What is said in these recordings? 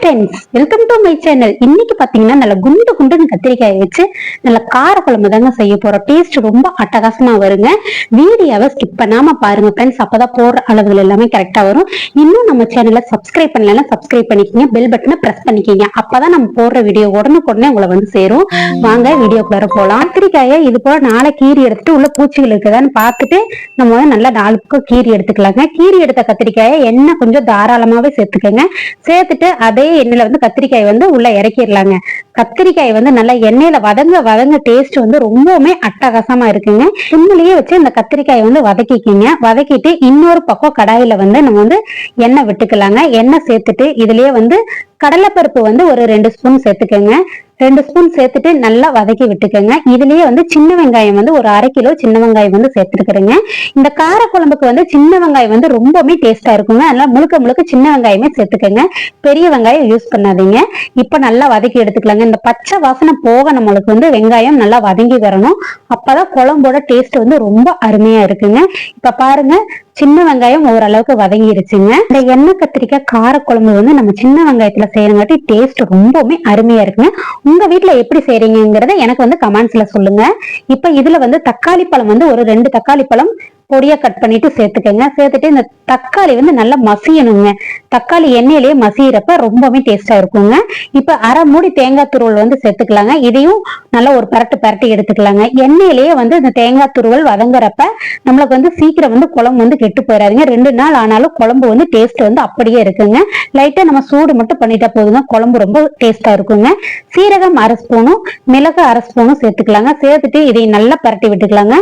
Friends welcome to my channel இன்னைக்கு பாத்தீங்கன்னா நல்ல குண்டு குண்டுன்னு கத்திரிக்காய் வச்சு நல்ல கார குழம்பு தாங்க செய்ய போறோம். டேஸ்ட் ரொம்ப அட்டகாசமா வருங்க. வீடியோவை ஸ்கிப் பண்ணாம பாருங்க ஃப்ரெண்ட்ஸ் அப்பதான் போடுற அளவுகள் எல்லாமே கரெக்டா வரும். இன்னும் நம்ம சேனலை சப்ஸ்கிரைப் பண்ணலன்னா சப்ஸ்கிரைப் பண்ணிக்கங்க. பெல் பட்டனை பிரஸ் பண்ணிக்கங்க. அப்பதான் நம்ம போடுற வீடியோ உடனுக்குடனே உங்களை வந்து சேரும். வாங்க வீடியோக்குள்ள போலாம். கத்திரிக்காயை இது போல நாளை கீரி எடுத்துட்டு உள்ள பூச்சிகள் இருக்குதான்னு பார்த்துட்டு நம்ம நல்ல நல்லா நாலு பக்கம் கீரி எடுத்துக்கலாங்க. கீரி எடுத்த கத்திரிக்காயை எண்ணெய் கொஞ்சம் தாராளமாவே சேர்த்துக்கோங்க. சேர்த்துட்டு அதே எண்ணெயில வந்து கத்திரிக்காய் வந்து உள்ள இறக்கிடலாங்க. கத்திரிக்காய் வந்து நல்லா எண்ணெயில வதங்க வதங்க டேஸ்ட் வந்து ரொம்பவுமே அட்டகாசமா இருக்குங்க. சிம்மிலேயே வச்சு இந்த கத்திரிக்காயை வந்து வதக்கிக்கிங்க. வதக்கிட்டு இன்னொரு பக்கம் கடாயில வந்து நம்ம வந்து எண்ணெய் விட்டுக்கலாங்க. எண்ணெய் சேர்த்துட்டு இதுலயே வந்து கடலைப்பருப்பு வந்து ஒரு ரெண்டு ஸ்பூன் சேர்த்துக்கோங்க. ரெண்டு ஸ்பூன் சேர்த்துட்டு நல்லா வதக்கி விட்டுக்கோங்க. இதுலயே வந்து சின்ன வெங்காயம் வந்து ஒரு அரை கிலோ சின்ன வெங்காயம் வந்து சேர்த்துருக்குறேங்க இந்த கார குழம்புக்கு வந்து சின்ன வெங்காயம் வந்து ரொம்பவுமே டேஸ்டா இருக்குங்க. அதனால முழுக்க முழுக்க சின்ன வெங்காயமே சேர்த்துக்கோங்க. பெரிய வெங்காயம் யூஸ் பண்ணாதீங்க. இப்ப நல்லா வதக்கி எடுத்துக்கலாங்க. இந்த பச்சை வாசனை போக நம்மளுக்கு வந்து வெங்காயம் நல்லா வதங்கி வரணும். அப்பதான் குழம்போட டேஸ்ட் வந்து ரொம்ப அருமையா இருக்குங்க. இப்ப பாருங்க சின்ன வெங்காயம் ஓரளவுக்கு வதங்கிருச்சுங்க. இந்த எண்ணெய் கத்திரிக்காய் கார குழம்பு வந்து நம்ம சின்ன வெங்காயத்துல செய்யறங்காட்டி டேஸ்ட் ரொம்பவுமே அருமையா இருக்குங்க. உங்க வீட்டுல எப்படி செய்றீங்கிறத எனக்கு வந்து கமெண்ட்ஸ்ல சொல்லுங்க. இப்ப இதுல வந்து தக்காளி பழம் வந்து ஒரு ரெண்டு தக்காளி பழம் பொடியா கட் பண்ணிட்டு சேர்த்துக்கோங்க. சேர்த்துட்டு இந்த தக்காளி வந்து நல்லா மசியணுங்க. தக்காளி எண்ணெயிலேயே மசியிறப்ப ரொம்பவே டேஸ்டா இருக்குங்க. இப்ப அரை மூடி தேங்காய் துருவல் வந்து சேர்த்துக்கலாங்க. இதையும் நல்லா ஒரு பரட்டு பரட்டி எடுத்துக்கலாங்க. எண்ணெயிலேயே வந்து இந்த தேங்காய் துருவல் வதங்குறப்ப நம்மளுக்கு வந்து சீக்கிரம் வந்து குழம்பு வந்து கெட்டு போயிடாதுங்க ரெண்டு நாள் ஆனாலும் குழம்பு வந்து டேஸ்ட் வந்து அப்படியே இருக்குங்க. லைட்டா நம்ம சூடு மட்டும் பண்ணிட்டா போதுங்க. குழம்பு ரொம்ப டேஸ்டா இருக்குங்க. சீரகம் அரை ஸ்பூனும் மிளகு அரை ஸ்பூனும் சேர்த்துக்கலாங்க. சேர்த்துட்டு இதை நல்லா பரட்டி விட்டுக்கலாங்க.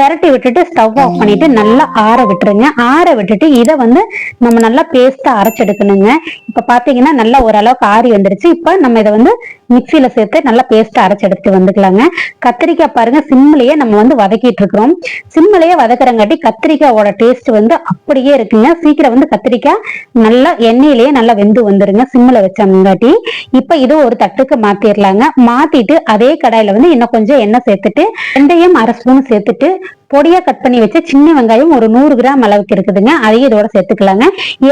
பரட்டி விட்டுட்டு ஸ்டவ் ஆஃப் பண்ணிட்டு நல்லா ஆற விட்டுருங்க. ஆற விட்டுட்டு இதை வந்து நம்ம நல்லா பேஸ்டா வச்செடுக்கணுங்க இப்ப பாத்தீங்கன்னா நல்லா ஓரளவுக்கு ஆறி வந்துருச்சு. இப்ப நம்ம இதை வந்து மிக்சியில சேர்த்து நல்லா பேஸ்ட் அரைச்செடுத்து வந்துக்கலாங்க. கத்திரிக்காய் பாருங்க சிம்லயே நம்ம வந்து வதக்கிட்டு இருக்கிறோம். சிம்லயே வதக்குறங்காட்டி கத்திரிக்காயோட டேஸ்ட் வந்து அப்படியே இருக்குங்க. சீக்கிரம் வந்து கத்திரிக்காய் நல்லா எண்ணெயிலேயே நல்லா வெந்து வந்துருங்க சிம்ல வச்சங்காட்டி. இப்ப இது ஒரு தட்டுக்கு மாத்திரலாங்க. மாத்திட்டு அதே கடாயில வந்து இன்னும் கொஞ்சம் எண்ணெய் சேர்த்துட்டு ரெண்டையும் அரை ஸ்பூன் சேர்த்துட்டு பொடியா கட் பண்ணி வச்ச சின்ன வெங்காயம் ஒரு நூறு கிராம் அளவுக்கு இருக்குதுங்க. அதையும் இதோட சேர்த்துக்கலாங்க.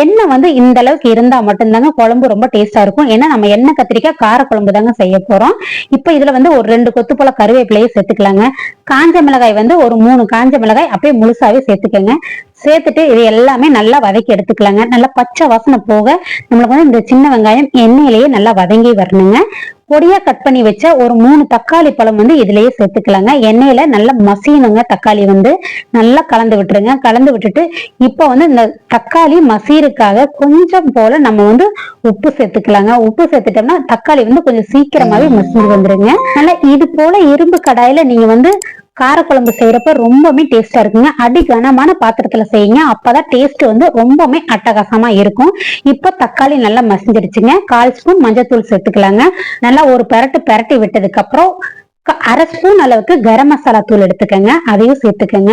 எண்ணெய் வந்து இந்த அளவுக்கு இருந்தா மட்டும் மட்டும்தாங்க குழம்பு ரொம்ப டேஸ்டா இருக்கும். ஏன்னா நம்ம எண்ணெய் கத்திரிக்காய் கார குழம்பு தாங்க செய்ய போறோம். இப்ப இதுல வந்து ஒரு ரெண்டு கொத்து போல கருவேப்பிலையை சேர்த்துக்கலாங்க. காஞ்ச மிளகாய் வந்து ஒரு மூணு காஞ்ச மிளகாய் அப்படியே முழுசாவே சேர்த்துக்கங்க. சேர்த்துட்டு இது எல்லாமே நல்லா வதக்கி எடுத்துக்கலாங்க. நல்லா பச்சை வாசனை போக நம்மளுக்கு வந்து இந்த சின்ன வெங்காயம் எண்ணெயிலேயே நல்லா வதங்கி வரணுங்க. பொடியா கட் பண்ணி வச்ச ஒரு மூணு தக்காளி பழம் வந்து இதுலயே சேர்த்துக்கலாங்க. எண்ணெயில நல்லா மசியணுங்க தக்காளி வந்து. நல்லா கலந்து விட்டுருங்க. கலந்து விட்டுட்டு இப்போ வந்து இந்த தக்காளி மசீருக்காக கொஞ்சம் போல நம்ம வந்து உப்பு சேர்த்துக்கலாங்க. உப்பு சேர்த்துட்டோம்னா தக்காளி வந்து கொஞ்சம் சீக்கிரமாவே மசிஞ்சு வந்துருங்க. நல்லா இது போல இரும்பு கடாயில நீங்க வந்து காரக்குழம்பு செய்யறப்ப ரொம்பவுமே டேஸ்டா இருக்குங்க. அடி கனமான பாத்திரத்துல செய்யுங்க. அப்பதான் டேஸ்ட் வந்து ரொம்பவுமே அட்டகாசமா இருக்கும். இப்ப தக்காளி நல்லா மசிஞ்சிருச்சுங்க கால் ஸ்பூன் மஞ்சத்தூள் சேர்த்துக்கலாங்க. நல்லா ஒரு பெரட்டு பெரட்டி விட்டதுக்கு அப்புறம் அரை ஸ்பூன் அளவுக்கு கரம் மசாலா தூள் எடுத்துக்கங்க அதையும் சேர்த்துக்கங்க.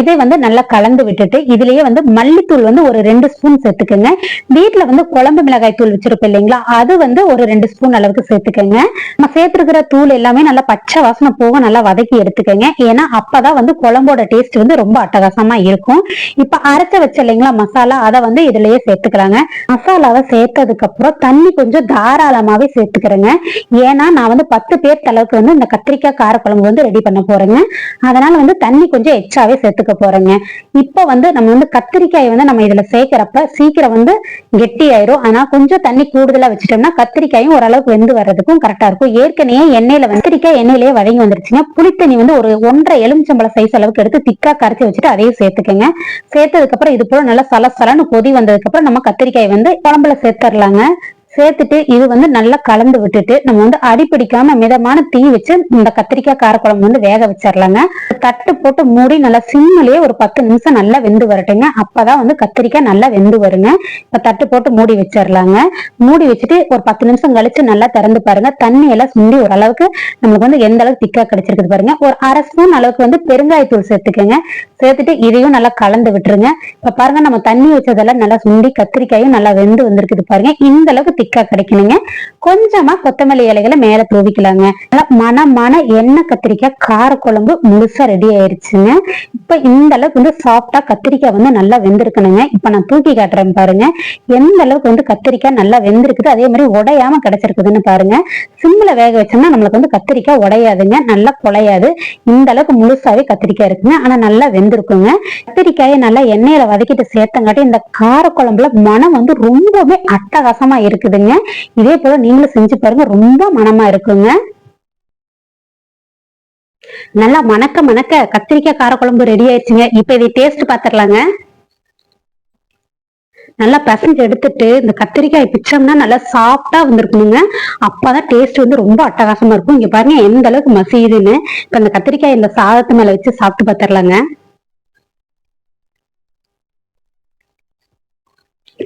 இதை வந்து நல்லா கலந்து விட்டுட்டு இதுலயே வந்து மல்லித்தூள் வந்து ஒரு ரெண்டு ஸ்பூன் சேர்த்துக்கங்க. வீட்ல வந்து குழம்பு மிளகாய் தூள் வச்சிருப்போம் இல்லைங்களா அது வந்து ஒரு ரெண்டு ஸ்பூன் அளவுக்கு சேர்த்துக்கங்க. நம்ம சேர்த்துருக்கிற தூள் எல்லாமே நல்லா பச்சை வாசனை போக நல்லா வதக்கி எடுத்துக்கங்க. ஏன்னா அப்பதான் வந்து குழம்போட டேஸ்ட் வந்து ரொம்ப அட்டகாசமா இருக்கும். இப்ப அரைச்ச வச்ச இல்லைங்களா மசாலா அதை வந்து இதுலயே சேர்த்துக்கலாங்க. மசாலாவை சேர்த்ததுக்கு அப்புறம் தண்ணி கொஞ்சம் தாராளமாவே சேர்த்துக்கிறேங்க. ஏன்னா நான் வந்து பத்து பேர் அளவுக்கு வந்து இந்த கத்திரிக்காய் காரக்குழம்பு வந்து ரெடி பண்ண போறேங்க. அதனால வந்து தண்ணி கொஞ்சம் எச்சாவே சேர்த்துக்க போறேங்க. இப்போ வந்து நம்ம வந்து கத்திரிக்காய் வந்து நம்ம இதுல சேர்க்கிறப்ப சீக்கிரம் வந்து கெட்டி ஆயிரும் ஆனா கொஞ்சம் தண்ணி கூடுதலா வச்சுட்டோம்னா கத்திரிக்காயும் ஓரளவுக்கு வெந்து வர்றதுக்கும் கரெக்டா இருக்கும். ஏற்கனவே எண்ணெயில வந்து கத்திரிக்காய் எண்ணெயிலேயே வழங்கி வந்துருச்சுங்க. புளித்தண்ணி வந்து ஒரு ஒன்றரை எலுமிச்சம்பழம் சைஸ் அளவுக்கு எடுத்து திக்கா கரைச்சி வச்சுட்டு அதையும் சேர்த்துக்கங்க. சேர்த்ததுக்கு அப்புறம் இது போல நல்லா சலசலன்னு கொதி வந்ததுக்கு அப்புறம் நம்ம கத்திரிக்காய் வந்து குழம்புல சேர்த்துடலாங்க சேர்த்துட்டு இது வந்து நல்லா கலந்து விட்டுட்டு நம்ம வந்து அடிப்பிடிக்காம மிதமான தீ வச்சு இந்த கத்திரிக்காய் காரக்குழம்பு வந்து வேக வச்சிடலாங்க தட்டு போட்டு மூடி நல்லா சிம்மிலேயே ஒரு பத்து நிமிஷம் நல்லா வெந்து வரட்டுங்க. அப்பதான் வந்து கத்திரிக்காய் நல்லா வெந்து வருங்க. இப்ப தட்டு போட்டு மூடி வச்சிடலாங்க மூடி வச்சுட்டு ஒரு பத்து நிமிஷம் கழிச்சு நல்லா திறந்து பாருங்க. தண்ணி எல்லாம் சுண்டி ஓரளவுக்கு நமக்கு வந்து எந்த அளவுக்கு திக்கா கிடைச்சிருக்குது பாருங்க. ஒரு அரை ஸ்பூன் அளவுக்கு வந்து பெருங்காயத்தூள் சேர்த்துக்கோங்க. சேர்த்துட்டு இதையும் நல்லா கலந்து விட்டுருங்க. இப்ப பாருங்க நம்ம தண்ணி வச்சதெல்லாம் நல்லா சுண்டி கத்திரிக்காயும் நல்லா வெந்து வந்திருக்குது பாருங்க. இந்த அளவுக்கு திக்கா கிடைக்கணுங்க. கொஞ்சமா கொத்தமல்லி இலைகளை மேல தூவிக்கலாங்க. மன மன எண்ணெய் கத்திரிக்காய் கார குழம்பு முழுசா ரெடி ஆயிருச்சுங்க. இப்ப இந்த அளவுக்கு வந்து சாஃப்டா கத்திரிக்காய் வந்து நல்லா வெந்திருக்கணுங்க. இப்ப நான் தூக்கி காட்டுறேன் பாருங்க. எந்த அளவுக்கு வந்து கத்திரிக்காய் நல்லா வெந்திருக்குது அதே மாதிரி உடையாம கிடைச்சிருக்குதுன்னு பாருங்க. சிம்ல வேக வச்சோம்னா நம்மளுக்கு வந்து கத்திரிக்காய் உடையாதுங்க. நல்லா குலையாது இந்த அளவுக்கு முழுசாவே கத்திரிக்காய் இருக்குங்க. ஆனா நல்லா வெந்திருக்குங்க. கத்திரிக்காயை நல்லா எண்ணெயில வதக்கிட்டு சேர்த்தங்காட்டி இந்த காரக்குழம்புல மனம் வந்து ரொம்பவே அட்டகாசமா இருக்குதுங்க. இதே போல நீங்களும் செஞ்சு பாருங்க. ரொம்ப மனமா இருக்குங்க. நல்லா மணக்க மணக்க கத்திரிக்காய் காரக்குழம்பு ரெடி ஆயிடுச்சுங்க. இப்ப இதை டேஸ்ட் பாத்திரலாங்க. நல்லா பிசைஞ்சு எடுத்துட்டு இந்த கத்திரிக்காய் பிச்சோம்னா நல்லா சாஃப்டா வந்திருக்கணுங்க. அப்பதான் டேஸ்ட் வந்து ரொம்ப அட்டகாசமா இருக்கும். இங்க பாருங்க எந்த அளவுக்கு மசியுதுன்னு. இப்ப இந்த கத்திரிக்காய் இந்த சாதத்து மேல வச்சு சாப்பிட்டு பாத்திரலாங்க.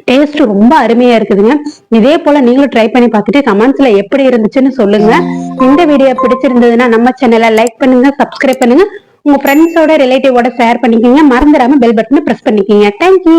டேஸ்ட் ரொம்ப அருமையா இருக்குதுங்க. இதே போல நீங்களும் ட்ரை பண்ணி பார்த்துட்டு கமெண்ட்ஸ்ல எப்படி இருந்துச்சுன்னு சொல்லுங்க. இந்த வீடியோ பிடிச்சிருந்ததுன்னா நம்ம சேனலை லைக் பண்ணுங்க சப்ஸ்கிரைப் பண்ணுங்க. உங்க ஃப்ரெண்ட்ஸோட ரிலேட்டிவோட ஷேர் பண்ணிக்கோங்க. மறந்துடாம பெல் பட்டனை பிரஸ் பண்ணிக்கோங்க. தேங்க்யூ